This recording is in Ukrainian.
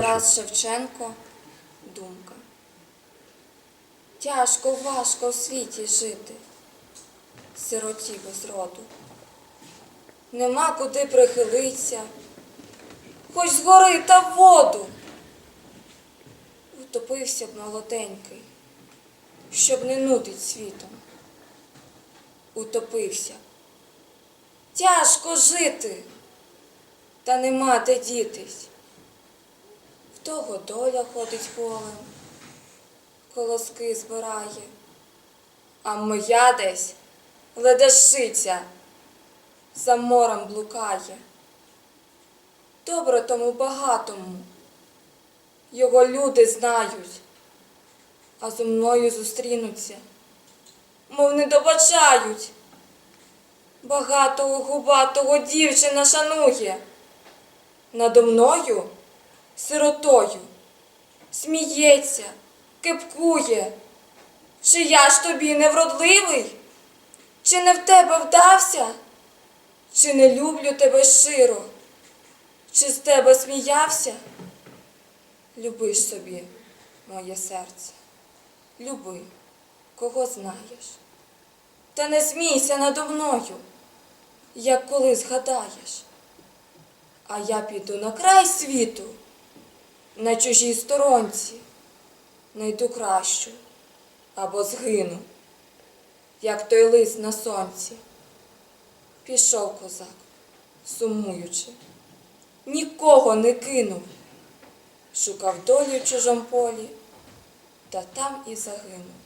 Тарас Шевченко Думка. Тяжко, важко в світі жити, сироті без роду. Нема куди прихилиться, хоч з гори та в воду. Утопився б молоденький, щоб не нудить світом. Утопився. Тяжко жити, та нема де дітись. В того доля ходить полем, колоски збирає, а моя десь ледашиця за морем блукає. Добре тому багатому, його люди знають, а зо мною зустрінуться, мов не добачають. Багатого губатого дівчина шанує. Надо мною сиротою, сміється, кипкує. Чи я ж тобі невродливий? Чи не в тебе вдався? Чи не люблю тебе щиро? Чи з тебе сміявся? Люби собі, моє серце, люби, кого знаєш. Та не смійся надо мною, як коли згадаєш. А я піду на край світу, на чужій сторонці, найду кращу або згину, як той лист на сонці. Пішов козак, сумуючи, нікого не кинув, шукав долю в чужому полі, та там і загинув.